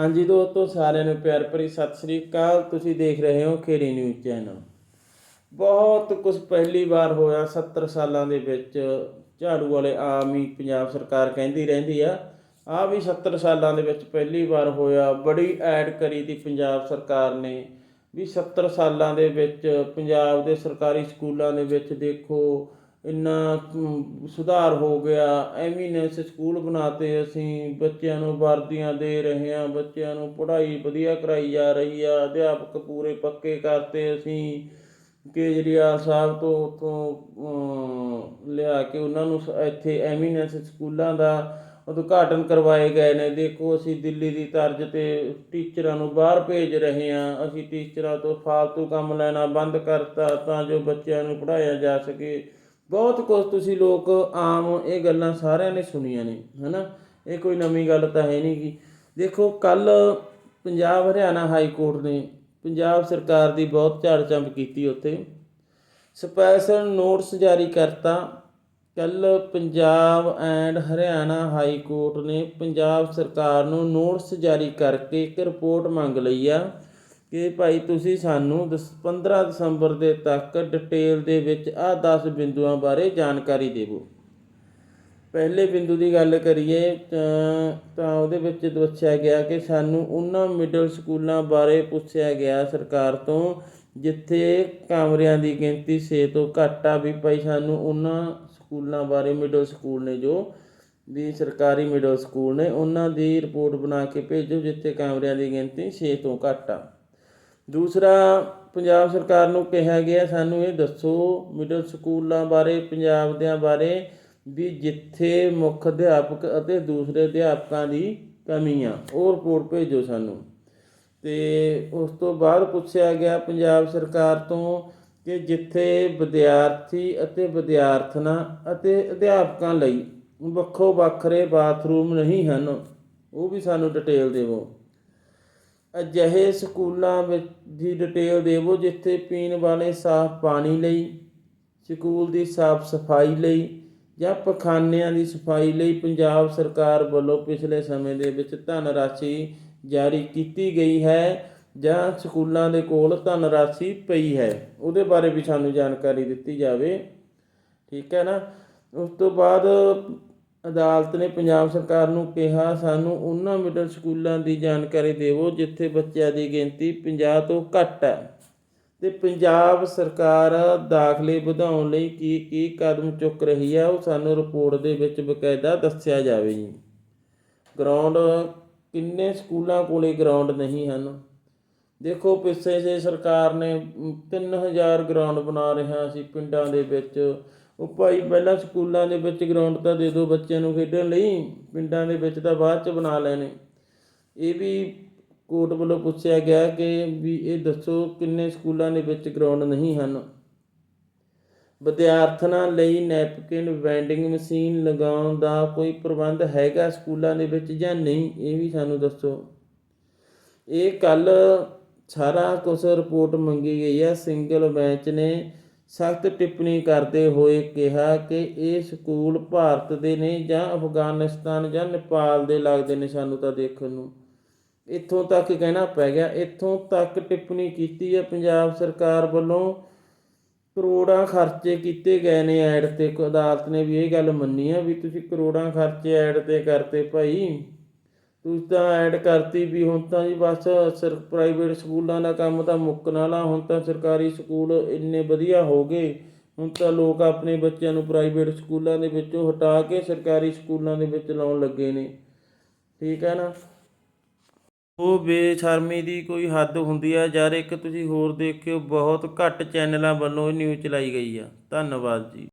ਹਾਂਜੀ ਦੋਸਤੋ, ਸਾਰਿਆਂ ਨੂੰ ਪਿਆਰ ਭਰੀ ਸਤਿ ਸ੍ਰੀ ਅਕਾਲ। ਤੁਸੀਂ ਦੇਖ ਰਹੇ ਹੋ ਖੇੜੀ ਨਿਊਜ਼ ਚੈਨਲ। ਬਹੁਤ ਕੁਝ ਪਹਿਲੀ ਵਾਰ ਹੋਇਆ 70 ਸਾਲਾਂ ਦੇ ਵਿੱਚ। ਝਾੜੂ ਵਾਲੇ ਆਮ ਹੀ ਪੰਜਾਬ ਸਰਕਾਰ ਕਹਿੰਦੀ ਰਹਿੰਦੀ ਆ। ਆ ਵੀ 70 ਸਾਲਾਂ ਦੇ ਵਿੱਚ ਪਹਿਲੀ ਵਾਰ ਹੋਇਆ। ਬੜੀ ਐਡ ਕਰੀ ਦੀ ਪੰਜਾਬ ਸਰਕਾਰ ਨੇ ਵੀ 70 ਸਾਲਾਂ ਦੇ ਵਿੱਚ ਪੰਜਾਬ ਦੇ ਸਰਕਾਰੀ ਸਕੂਲਾਂ ਦੇ ਵਿੱਚ ਦੇਖੋ ਇੰਨਾ ਸੁਧਾਰ ਹੋ ਗਿਆ। ਐਮੀਨੈਂਸ ਸਕੂਲ ਬਣਾਤੇ ਅਸੀਂ। ਬੱਚਿਆਂ ਨੂੰ ਵਰਦੀਆਂ ਦੇ ਰਹੇ ਹਾਂ। ਬੱਚਿਆਂ ਨੂੰ ਪੜ੍ਹਾਈ ਵਧੀਆ ਕਰਾਈ ਜਾ ਰਹੀ ਆ। ਅਧਿਆਪਕ ਪੂਰੇ ਪੱਕੇ ਕਰਤੇ ਅਸੀਂ। ਕੇਜਰੀਵਾਲ ਸਾਹਿਬ ਤੋਂ ਉਤੋਂ ਲਿਆ ਕੇ ਉਹਨਾਂ ਨੂੰ ਸ- ਇੱਥੇ ਐਮੀਨੈਂਸ ਸਕੂਲਾਂ ਦਾ ਉਦਘਾਟਨ ਕਰਵਾਏ ਗਏ ਨੇ। ਦੇਖੋ, ਅਸੀਂ ਦਿੱਲੀ ਦੀ ਤਰਜ਼ ਤੇ ਟੀਚਰਾਂ ਨੂੰ ਬਾਹਰ ਭੇਜ ਰਹੇ ਹਾਂ। ਅਸੀਂ ਟੀਚਰਾਂ ਤੋਂ ਫਾਲਤੂ ਕੰਮ ਲੈਣਾ ਬੰਦ ਕਰਤਾ ਤਾਂ ਜੋ ਬੱਚਿਆਂ ਨੂੰ ਪੜ੍ਹਾਇਆ ਜਾ ਸਕੇ। ਬਹੁਤ ਕੁਝ ਤੁਸੀਂ ਲੋਕ ਆਮ ਇਹ ਗੱਲਾਂ ਸਾਰਿਆਂ ਨੇ ਸੁਣੀਆਂ ਨੇ, ਹਨਾ? ਇਹ ਕੋਈ ਨਵੀਂ ਗੱਲ ਤਾਂ ਹੈ ਨਹੀਂ ਗੀ। ਦੇਖੋ ਕੱਲ ਪੰਜਾਬ ਹਰਿਆਣਾ ਹਾਈ ਕੋਰਟ ਨੇ ਪੰਜਾਬ ਸਰਕਾਰ ਦੀ ਬਹੁਤ ਝਾੜ ਚੰਬ ਕੀਤੀ ਉੱਥੇ। ਸਪੈਸ਼ਲ ਨੋਟਿਸ ਜਾਰੀ ਕਰਤਾ। ਕੱਲ Punjab and Haryana high court ਨੇ ਪੰਜਾਬ ਸਰਕਾਰ ਨੂੰ ਨੋਟਿਸ ਜਾਰੀ ਕਰਕੇ ਇੱਕ ਰਿਪੋਰਟ ਮੰਗ ਲਈ ਆ। ਕਿ ਭਾਈ ਤੁਸੀਂ ਸਾਨੂੰ ਦਸ 15 ਦਸੰਬਰ ਦੇ ਤੱਕ ਡਿਟੇਲ ਦੇ ਵਿੱਚ ਆਹ 10 ਬਿੰਦੂਆਂ ਬਾਰੇ ਜਾਣਕਾਰੀ ਦੇਵੋ। ਪਹਿਲੇ ਬਿੰਦੂ ਦੀ ਗੱਲ ਕਰੀਏ, ਤਾਂ ਤਾਂ ਉਹਦੇ ਵਿੱਚ ਦੱਸਿਆ ਗਿਆ ਕਿ ਸਾਨੂੰ ਉਹਨਾਂ ਮਿਡਲ ਸਕੂਲਾਂ ਬਾਰੇ ਪੁੱਛਿਆ ਗਿਆ ਸਰਕਾਰ ਤੋਂ, ਜਿੱਥੇ ਕਮਰਿਆਂ ਦੀ ਗਿਣਤੀ 6 ਤੋਂ ਘੱਟ ਆ ਵੀ ਭਾਈ ਸਾਨੂੰ ਉਹਨਾਂ ਸਕੂਲਾਂ ਬਾਰੇ ਮਿਡਲ ਸਕੂਲ ਨੇ ਜੋ ਵੀ ਸਰਕਾਰੀ ਮਿਡਲ ਸਕੂਲ ਨੇ, ਉਹਨਾਂ ਦੀ ਰਿਪੋਰਟ ਬਣਾ ਕੇ ਭੇਜੋ ਜਿੱਥੇ ਕਮਰਿਆਂ ਦੀ ਗਿਣਤੀ 6 ਤੋਂ ਘੱਟ ਆ। ਦੂਸਰਾ, ਪੰਜਾਬ ਸਰਕਾਰ ਨੂੰ ਕਿਹਾ ਗਿਆ, ਸਾਨੂੰ ਇਹ ਦੱਸੋ ਮਿਡਲ ਸਕੂਲਾਂ ਬਾਰੇ, ਪੰਜਾਬ ਦਿਆਂ ਬਾਰੇ ਵੀ ਜਿੱਥੇ ਮੁੱਖ ਅਧਿਆਪਕ ਅਤੇ ਦੂਸਰੇ ਅਧਿਆਪਕਾਂ ਦੀ ਕਮੀ ਆ, ਉਹ ਰਿਪੋਰਟ ਭੇਜੋ ਸਾਨੂੰ। ਤੇ ਉਸ ਤੋਂ ਬਾਅਦ ਪੁੱਛਿਆ ਗਿਆ ਪੰਜਾਬ ਸਰਕਾਰ ਤੋਂ ਕਿ ਜਿੱਥੇ ਵਿਦਿਆਰਥੀ ਅਤੇ ਵਿਦਿਆਰਥਣਾਂ ਅਤੇ ਅਧਿਆਪਕਾਂ ਲਈ ਵੱਖੋ ਵੱਖਰੇ ਬਾਥਰੂਮ ਨਹੀਂ ਹਨ, ਉਹ ਵੀ ਸਾਨੂੰ ਡਿਟੇਲ ਦੇਵੋ। ਅਜਿਹੇ ਸਕੂਲਾਂ ਵਿੱਚ ਦੀ ਡਿਟੇਲ ਦੇਵੋ ਜਿੱਥੇ ਪੀਣ ਵਾਲੇ ਸਾਫ਼ ਪਾਣੀ ਲਈ, ਸਕੂਲ ਦੀ ਸਾਫ਼ ਸਫ਼ਾਈ ਲਈ ਜਾਂ ਪਖਾਨਿਆਂ ਦੀ ਸਫ਼ਾਈ ਲਈ ਪੰਜਾਬ ਸਰਕਾਰ ਵੱਲੋਂ ਪਿਛਲੇ ਸਮੇਂ ਦੇ ਵਿੱਚ ਧਨ ਰਾਸ਼ੀ ਜਾਰੀ ਕੀਤੀ ਗਈ ਹੈ ਜਾਂ ਸਕੂਲਾਂ ਦੇ ਕੋਲ ਧਨ ਰਾਸ਼ੀ ਪਈ ਹੈ। ਉਹਦੇ ਬਾਰੇ ਵੀ ਸਾਨੂੰ ਜਾਣਕਾਰੀ ਦਿੱਤੀ ਜਾਵੇ। ਠੀਕ ਹੈ ਨਾ? ਉਸ ਤੋਂ ਬਾਅਦ ਅਦਾਲਤ ਨੇ ਪੰਜਾਬ ਸਰਕਾਰ ਨੂੰ ਕਿਹਾ ਸਾਨੂੰ ਉਹਨਾਂ ਮਿਡਲ ਸਕੂਲਾਂ ਦੀ ਜਾਣਕਾਰੀ ਦੇਵੋ ਜਿੱਥੇ ਬੱਚਿਆਂ ਦੀ ਗਿਣਤੀ 50 ਤੋਂ ਘੱਟ ਹੈ। ਤੇ ਪੰਜਾਬ ਸਰਕਾਰ ਦਾਖਲੇ ਵਧਾਉਣ ਲਈ ਕੀ ਕੀ ਕਦਮ ਚੁੱਕ ਰਹੀ ਹੈ ਉਹ ਸਾਨੂੰ ਰਿਪੋਰਟ ਦੇ ਵਿੱਚ ਬਕਾਇਦਾ ਦੱਸਿਆ ਜਾਵੇ ਜੀ। ਗਰਾਊਂਡ ਕਿੰਨੇ ਸਕੂਲਾਂ ਕੋਲੇ ਗਰਾਊਂਡ ਨਹੀਂ ਹਨ। ਦੇਖੋ ਪਿੱਛੇ ਜੇ ਸਰਕਾਰ ਨੇ ਅਮ, 3000 ਗਰਾਊਂਡ ਬਣਾ ਰਿਹਾ ਸੀ ਪਿੰਡਾਂ ਦੇ ਵਿੱਚ ਉਹ ਭਾਈ ਪਹਿਲਾਂ ਸਕੂਲਾਂ ਦੇ ਵਿੱਚ ਗਰਾਊਂਡ ਤਾਂ ਦੇ ਦਿਓ ਬੱਚਿਆਂ ਨੂੰ ਖੇਡਣ ਲਈ, ਪਿੰਡਾਂ ਦੇ ਵਿੱਚ ਤਾਂ ਬਾਅਦ ਚ ਬਣਾ ਲੈਣੇ। ਇਹ ਵੀ ਕੋਰਟ ਵੱਲੋਂ ਪੁੱਛਿਆ ਗਿਆ ਕਿ ਵੀ ਇਹ ਦੱਸੋ ਕਿੰਨੇ ਸਕੂਲਾਂ ਦੇ ਵਿੱਚ ਗਰਾਊਂਡ ਨਹੀਂ ਹਨ। ਵਿਦਿਆਰਥਣਾਂ ਲਈ ਨੈਪਕਿਨ ਵੈਂਡਿੰਗ ਮਸ਼ੀਨ ਲਗਾਉਣ ਦਾ ਕੋਈ ਪ੍ਰਬੰਧ ਹੈਗਾ ਸਕੂਲਾਂ ਦੇ ਵਿੱਚ ਜਾਂ ਨਹੀਂ, ਇਹ ਵੀ ਸਾਨੂੰ ਦੱਸੋ। ਇਹ ਕੱਲ ਸਾਰਾ ਕੁਝ ਰਿਪੋਰਟ ਮੰਗੀ ਗਈ ਹੈ ਸਿੰਗਲ ਬੈਂਚ ਨੇ। ਸਖਤ ਟਿੱਪਣੀ ਕਰਦੇ ਹੋਏ ਕਿਹਾ ਕਿ ਇਹ ਸਕੂਲ ਭਾਰਤ ਦੇ ਨੇ ਜਾਂ ਅਫਗਾਨਿਸਤਾਨ ਜਾਂ ਨੇਪਾਲ ਦੇ ਲੱਗਦੇ ਨੇ ਸਾਨੂੰ ਤਾਂ ਦੇਖਣ ਨੂੰ। ਇੱਥੋਂ ਤੱਕ ਕਹਿਣਾ ਪੈ ਗਿਆ। ਇੱਥੋਂ ਤੱਕ ਟਿੱਪਣੀ ਕੀਤੀ ਹੈ। ਪੰਜਾਬ ਸਰਕਾਰ ਵੱਲੋਂ ਕਰੋੜਾਂ ਖਰਚੇ ਕੀਤੇ ਗਏ ਨੇ ਐਡ ਤੇ। ਕੋ- ਅਦਾਲਤ ਨੇ ਵੀ ਇਹ ਗੱਲ ਮੰਨੀ ਆ ਵੀ ਤੁਸੀਂ ਕਰੋੜਾਂ ਖਰਚੇ ਐਡ ਤੇ ਕਰਤੇ ਭਾਈ। ਤੁਸੀਂ ਤਾਂ ਐਡ ਕਰਤੀ ਵੀ ਹੁਣ ਤਾਂ ਜੀ ਬਸ ਸਰ ਪ੍ਰਾਈਵੇਟ ਸਕੂਲਾਂ ਦਾ ਕੰਮ ਤਾਂ ਮੁੱਕਣ ਵਾਲਾ, ਹੁਣ ਤਾਂ ਸਰਕਾਰੀ ਸਕੂਲ ਇੰਨੇ ਵਧੀਆ ਹੋ ਗਏ। ਹੁਣ ਤਾਂ ਲੋਕ ਆਪਣੇ ਬੱਚਿਆਂ ਨੂੰ ਪ੍ਰਾਈਵੇਟ ਸਕੂਲਾਂ ਦੇ ਵਿੱਚੋਂ ਹਟਾ ਕੇ ਸਰਕਾਰੀ ਸਕੂਲਾਂ ਦੇ ਵਿੱਚ ਲਾਉਣ ਲੱਗੇ ਨੇ। ਠੀਕ ਹੈ ਨਾ? ਉਹ ਬੇਸ਼ਰਮੀ ਦੀ ਕੋਈ ਹੱਦ ਹੁੰਦੀ ਆ, ਯਾਰ ਇੱਕ ਤੁਸੀਂ ਹੋਰ ਦੇਖਿਓ, ਬਹੁਤ ਘੱਟ ਚੈਨਲਾਂ ਵੱਲੋਂ ਇਹ ਨਿਊਜ਼ ਚਲਾਈ ਗਈ ਆ। ਧੰਨਵਾਦ ਜੀ।